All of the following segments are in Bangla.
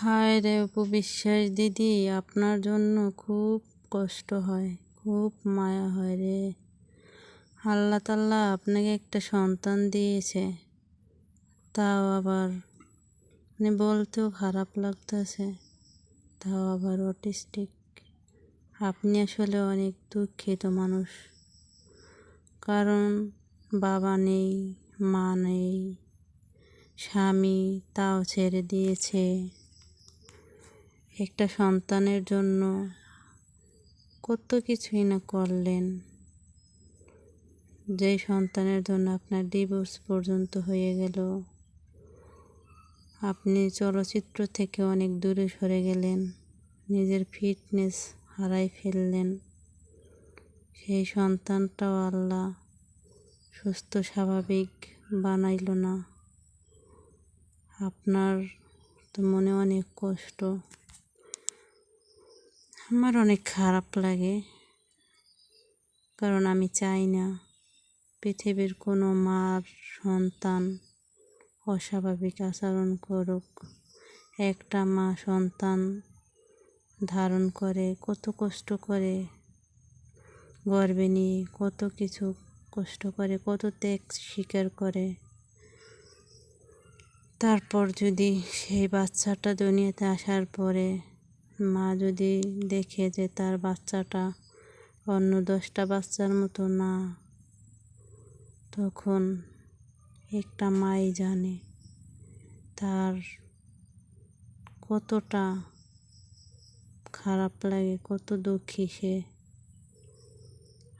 হায় রে অপু বিশ্বাস দিদি, আপনার জন্য খুব কষ্ট হয়, খুব মায়া হয় রে। আল্লাহ তাল্লাহ আপনাকে একটা সন্তান দিয়েছে, তাও আবার মানে বলতেও খারাপ লাগতেছে, তাও আবার অটিস্টিক। আপনি আসলে অনেক দুঃখিত মানুষ, কারণ বাবা নেই, মা নেই, স্বামী তাও ছেড়ে দিয়েছে। একটা সন্তানের জন্য কত কিছুই না করলেন। যেই সন্তানের জন্য আপনার ডিভোর্স পর্যন্ত হয়ে গেল, আপনি চলচ্চিত্র থেকে অনেক দূরে সরে গেলেন, নিজের ফিটনেস হারাই ফেললেন। সেই সন্তানটাও আল্লাহ সুস্থ, স্বাভাবিক বানাইল না। আপনার তো মনে অনেক কষ্ট। আমার অনেক খারাপ লাগে। কারণ আমি চাই না পৃথিবীর কোনো মার সন্তান অস্বাভাবিক আচরণ করুক। একটা মা সন্তান ধারণ করে, কত কষ্ট করে গর্বে নিয়ে, কত কিছু কষ্ট করে, কত ত্যাগ স্বীকার করে। তারপর যদি সেই বাচ্চাটা দুনিয়াতে আসার পরে মা যদি দেখে যে তার বাচ্চাটা অন্য দশটা বাচ্চার মতো না, তখন একটা মাই জানে তার কতটা খারাপ লাগে, কত দুঃখী সে।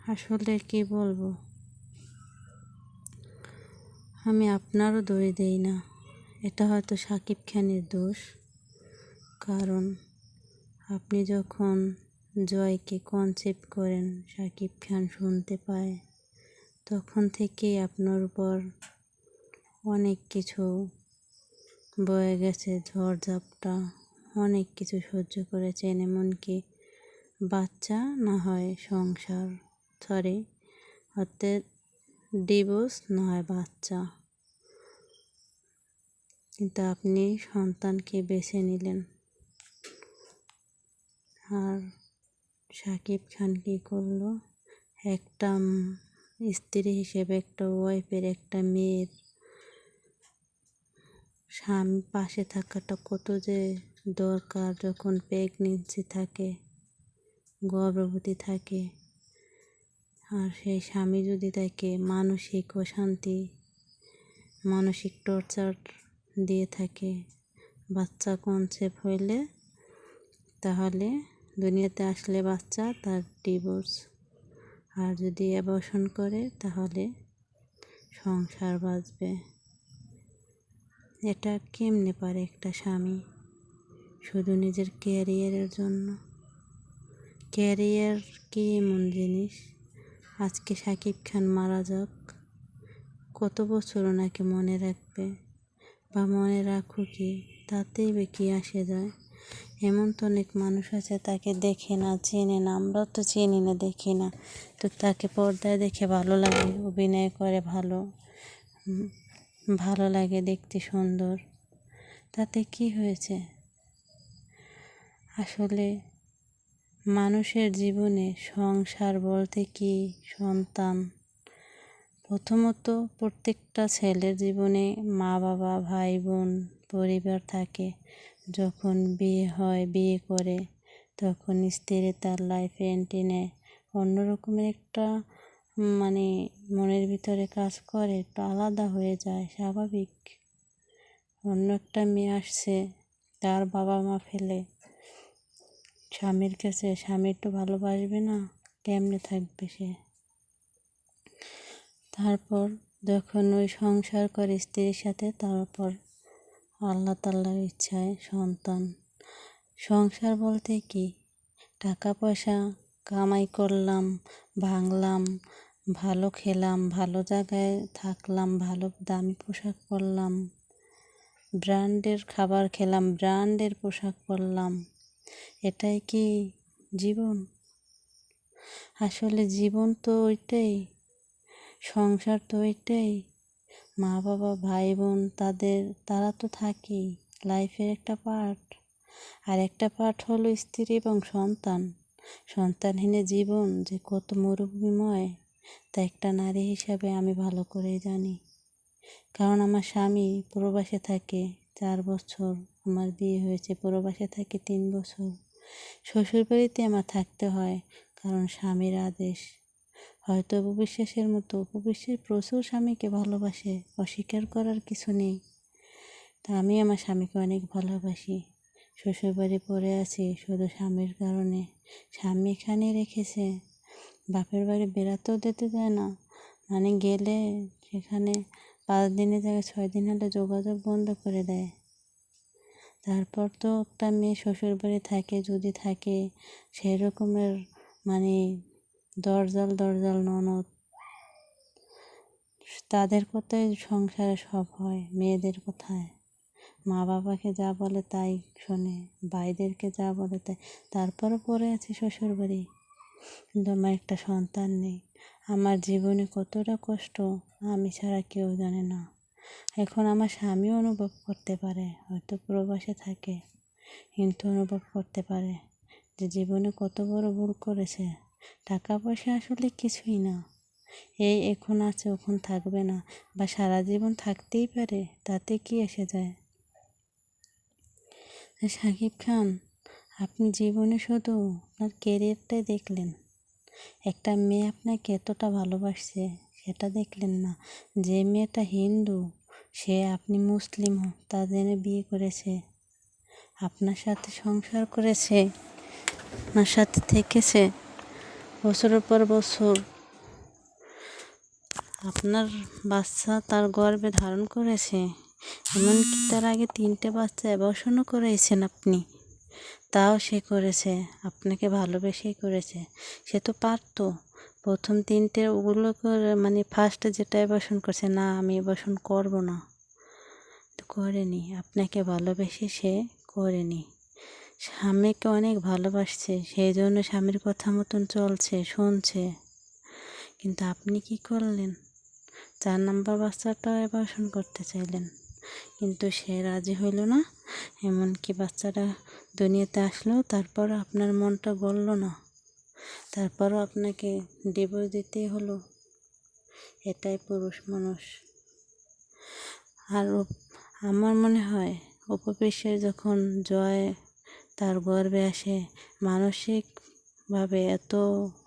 আসলে কি বলব? আমি আপনারও দোষ দেই না। এটা হয়তো সাকিব খানের দোষ, কারণ আপনি যখন জয়কে কনসেপ্ট করেন, সাকিব খান শুনতে পায়, তখন থেকেই আপনার উপর অনেক কিছু বয়ে গেছে, ঝড়ঝাপটা অনেক কিছু সহ্য করেছেন, এমনকি বাচ্চা না হয় সংসার সরি অর্থাৎ ডিভোর্স না হয় বাচ্চা। কিন্তু আপনি সন্তানকে বেছে নিলেন। আর সাকিব খান কী করল? একটা স্ত্রী হিসেবে একটা ওয়াইফের একটা মেয়ের স্বামী পাশে থাকাটা কত যে দরকার যখন প্রেগনেন্সি থাকে, গর্ভবতী থাকে। আর সেই স্বামী যদি তাকে মানসিক অশান্তি, মানসিক টর্চার দিয়ে থাকে, বাচ্চা কনসেপ্ট হইলে, তাহলে দুনিয়াতে আসলে বাচ্চা, তার ডিভোর্স আর যদি অ্যাবর্শন করে, তাহলে সংসার বাঁচবে। এটা কেমনে পারে একটা স্বামী? শুধু নিজের ক্যারিয়ারের জন্য? ক্যারিয়ার কি এমন জিনিস? আজকে সাকিব খান মারা যাক, কত বছর ওনাকে মনে রাখবে? বা মনে রাখো কি, তাতেই বা কী আসে যায়? এমন তো অনেক মানুষ আছে, তাকে দেখে না, চেনে না, আমরাও তো চিনি না, দেখি না। তো তাকে পর্দায় দেখে ভালো লাগে, অভিনয় করে ভালো ভালো লাগে দেখতে সুন্দর। তাতে কি হয়েছে? আসলে মানুষের জীবনে সংসার বলতে কি সন্তান? প্রথমত প্রত্যেকটা ছেলের জীবনে মা বাবা ভাই বোন পরিবার থাকে। যখন বিয়ে হয়, বিয়ে করে তখন স্ত্রী তার লাইফ এন্টিনে অন্যরকমের একটা মানে মনের ভিতরে কাজ করে, একটু আলাদা হয়ে যায়, স্বাভাবিক। অন্য একটা মেয়ে আসছে, তার বাবা মা ফেলে। স্বামীর কাছে, স্বামী একটু ভালোবাসবে না, কেমনে থাকবে সে? তারপর যখন ওই সংসার করে স্ত্রীর সাথে, তারপর আল্লাহ তাল্লার ইচ্ছায় সন্তান। সংসার বলতে কি? টাকা পয়সা কামাই করলাম, ভাঙলাম, ভালো খেলাম, ভালো জায়গায় থাকলাম, ভালো দামি পোশাক পরলাম, ব্র্যান্ডের খাবার খেলাম, ব্র্যান্ডের পোশাক পরলাম। এটাই কি জীবন? আসলে জীবন তো ওইটাই, সংসার তো ওইটাই। মা বাবা ভাই বোন তাদের, তারা তো থাকেই। লাইফের একটা পার্ট আর একটা পাঠ হলো স্ত্রী এবং সন্তান। সন্তানহীনের জীবন যে কত মরুভূমিময়, তা একটা নারী হিসাবে আমি ভালো করেই জানি। কারণ আমার স্বামী প্রবাসে থাকে চার বছর, আমার বিয়ে হয়েছে প্রবাসে থাকে তিন বছর। শ্বশুরবাড়িতে আমার থাকতে হয় কারণ স্বামীর আদেশ। হয়তো উপবিশ্বাসের মতো উপবিশ্বাস প্রচুর স্বামীকে ভালোবাসে, অস্বীকার করার কিছু নেই। তা আমি আমার স্বামীকে অনেক ভালোবাসি। শ্বশুরবাড়ি পড়ে আছি শুধু স্বামীর কারণে। স্বামী এখানে রেখেছে। বাপের বাড়ি বেড়াতেও দিতে দেয় না। মানে গেলে সেখানে পাঁচ দিনের জায়গায় ছয় দিন হলে যোগাযোগ বন্ধ করে দেয়। তারপর তো একটা মেয়ে শ্বশুরবাড়ি থাকে, যদি থাকে সেই রকমের মানে দরজাল দরজাল ননদ। তাদের কথাই সংসারে সব হয়, মেয়েদের কথায়। মা বাবাকে যা বলে তাই শোনে, ভাইদেরকে যা বলে তাই। তারপরও পরে আছে শ্বশুর বাড়ি কিন্তু আমার একটা সন্তান নেই। আমার জীবনে কতটা কষ্ট আমি ছাড়া কেউ জানে না। এখন আমার স্বামীও অনুভব করতে পারে, হয়তো প্রবাসে থাকে, কিন্তু অনুভব করতে পারে যে জীবনে কত বড় ভুল করেছে। টাকা পয়সা আসলে কিছুই না। এই এখন আছে ওখন থাকবে না বা সারা জীবন থাকতেই পারে, তাতে কি এসে যায়? সাকিব খান, আপনি জীবনে শুধু আপনার কেরিয়ারটাই দেখলেন। একটা মেয়ে আপনাকে এতটা ভালোবাসছে, সেটা দেখলেন না। যে মেয়েটা হিন্দু, সে আপনি মুসলিম, তা জেনে বিয়ে করেছে। আপনার সাথে সংসার করেছে, আপনার সাথে থেকেছে। বছরের পর বছর আপনার বাচ্চা তার গর্ভে ধারণ করেছে, এমনকি তার আগে তিনটে বাচ্চা অ্যাবর্শনও করেছেন আপনি। তাও সে করেছে, আপনাকে ভালোবেসেই করেছে। সে তো পারতো। প্রথম তিনটে ওগুলো করে মানে ফার্স্টে যেটা অ্যাবর্শন করছে, না, আমি অ্যাবর্শন করব না। তো করেনি। আপনাকে ভালোবেসে সে করেনি। স্বামীকে অনেক ভালোবাসছে সেই জন্য স্বামীর কথা মতন চলছে, শুনছে। কিন্তু আপনি কি করলেন? চার নাম্বার বাচ্চাটাও অ্যাবর্শন করতে চাইলেন। কিন্তু সে রাজি হইল না, এমনকি বাচ্চাটা দুনিয়াতে আসলো তারপর আপনার মনটা গলল না। তারপরও আপনাকে ডিভোর্স দিতেই হলো। এটাই পুরুষ মানুষ। আর আমার মনে হয় উপবিশ্বের যখন জয় তার গর্বে আসে। মানসিকভাবে এত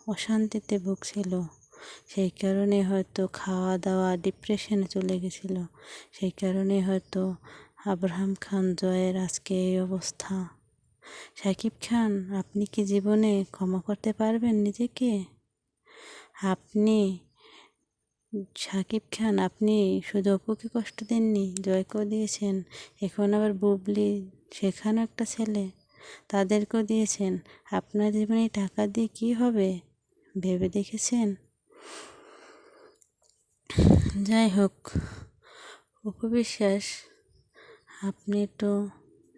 অশান্তিতে ভুগছিল। সেই কারণে হয়তো খাওয়া দাওয়া ডিপ্রেশনে চলে গেছিল। সেই কারণে হয়তো আব্রাহাম খান, জয়ের আজকে এই অবস্থা। সাকিব খান, আপনি কি জীবনে ক্ষমা করতে পারবেন নিজেকে? আপনি সাকিব খান, আপনি শুধু অপুকে কষ্ট দেননি, জয়কেও দিয়েছেন। এখন আবার বুবলি, সেখানেও একটা ছেলে। তাদেরকেও দিয়েছেন। আপনার জীবনে টাকা দিয়ে কি হবে? ভেবে দেখেছেন? যাই হোক, উপবিশ্বাস, আপনি একটু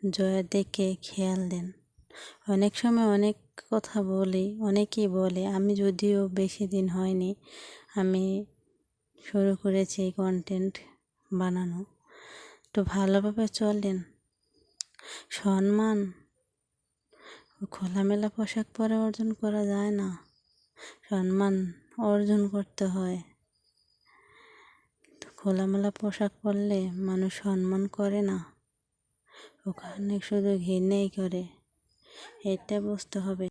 জয়ের দিকে খেয়াল দেন। অনেক সময় অনেক কথা বলি, অনেকেই বলে, আমি যদিও বেশি দিন হয়নি, আমি শুরু করেছি এই কন্টেন্ট বানানো। তো ভালোভাবে চলেন। সম্মান খোলামেলা পোশাক পরে অর্জন করা যায় না। সম্মান অর্জন করতে হয়। খোলামেলা পোশাক পরলে মানুষ সম্মান করে না। ওখানে শুধু ঘৃণাই করে। এটা বুঝতে হবে।